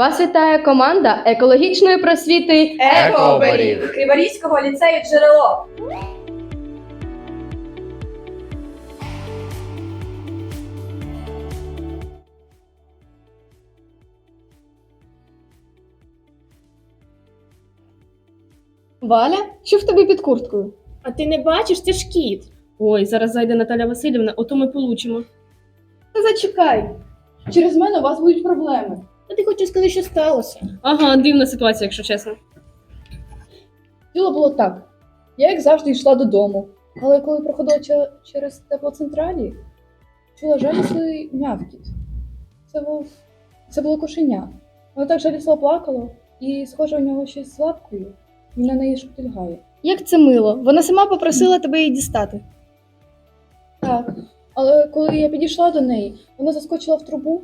Вас вітає команда екологічної просвіти. Екооберіг. Криворізького ліцею джерело. Валя, що в тобі під курткою? А ти не бачиш, це ж кіт. Ой, зараз зайде Наталя Васильівна, ото ми получимо. Та зачекай. Через мене у вас будуть проблеми. А ти хочеш сказати, що сталося? Ага, дивна ситуація, якщо чесно. Діло було так. Я, як завжди, йшла додому. Але коли проходила че- через теплоцентралі, чула жалісний м'явкіт. Це був це було кошеня. Воно так жалісно плакало, і, схоже, у нього щось з лапкою. Він на неї шкутильгає. Як це мило. Вона сама попросила тебе її дістати. Так. Але коли я підійшла до неї, вона заскочила в трубу.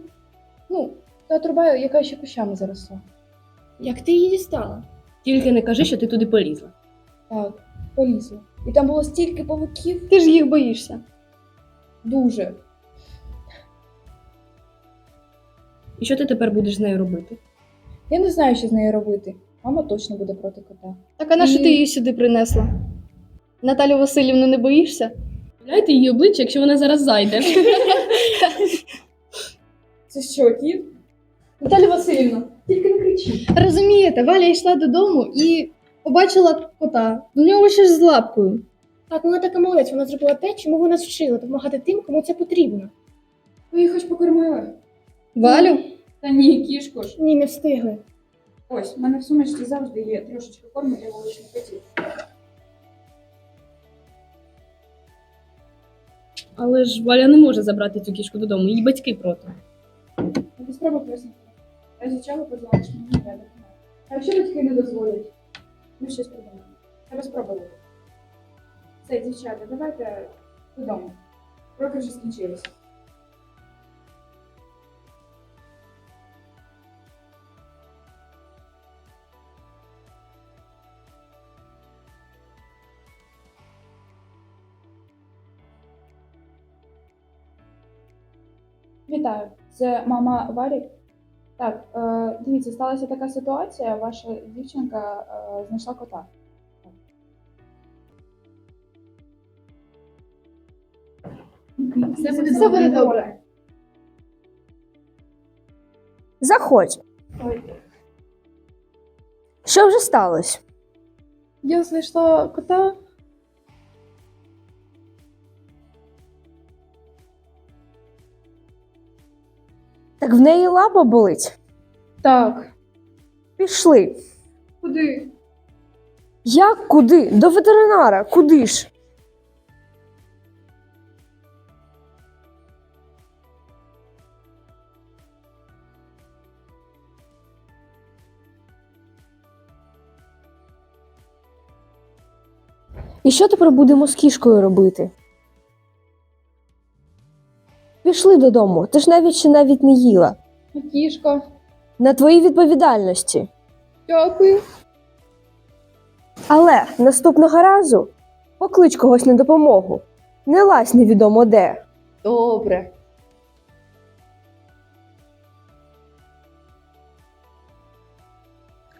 Ну, та труба, яка ще кущами заросла. Як ти її дістала? Тільки не кажи, що ти туди полізла. Так, полізла. І там було стільки павуків, Ти ж їх боїшся. дуже. І що ти тепер будеш з нею робити? Я не знаю, що з нею робити. Мама точно буде проти кота. Так а на що І- ти її сюди принесла? Наталю Васильівну не боїшся? Гляньте її обличчя, якщо вона зараз зайде. Це що, кіт? Наталя Васильівна, тільки не кричіть. Розумієте, Валя йшла додому і побачила кота. В нього щось з лапкою. Так, вона така молодець, вона зробила те, чому вона вчила, допомагати тим, кому це потрібно. Ви її хоч покормили? Валю? Та ні, кішку ж. Ні, не встигли. Ось, в мене в сумочці завжди є трошечки корму для вуличних котів. Але ж Валя не може забрати цю кішку додому, її батьки проти. Ну, спробуй пояснити. Разі чого подзвониш мені, я допомагаю. А якщо батьки не дозволять? Ми щось придумаємо. Треба спробувати. Все, дівчата, давайте додому. Роки вже скінчилися. Вітаю, це мама Валі. Так, е, дивіться, сталася така ситуація. Ваша дівчинка е, знайшла кота. Все буде, Все буде добре. Заходь. Ой. Що вже сталося? Я знайшла кота. Так в неї лапа болить. Так. Пішли. Куди? Як куди? До ветеринара. Куди ж? І що тепер будемо з кішкою робити? Пішли додому, ти ж навіть ще навіть не їла. А На твоїй відповідальності. Дякую. Але наступного разу поклич когось на допомогу. Не лазь невідомо де. Добре.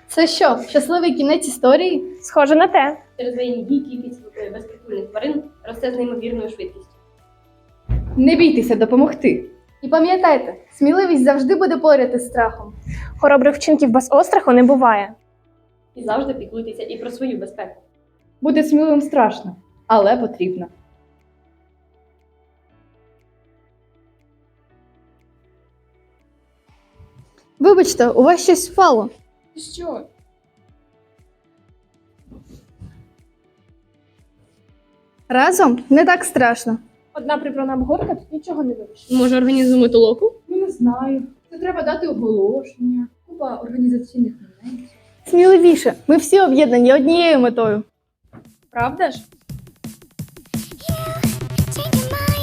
Це що, щасливий кінець історії? Схоже на те. Через воєнні дії кількість безпритульних тварин росте з неймовірною швидкістю. Не бійтеся допомогти. І пам'ятайте, сміливість завжди буде поряд із страхом. Хоробрих вчинків без остраху не буває. І завжди піклуйтеся і про свою безпеку. Бути сміливим страшно, але потрібно. Вибачте, у вас щось впало. Що? Разом не так страшно. Одна прибрана обгорка, тут нічого не вирішить. Може, організуємо толоку? Ну, не знаю. Це треба дати оголошення, купа організаційних моментів. Сміливіше, ми всі об'єднані однією метою. Правда ж? My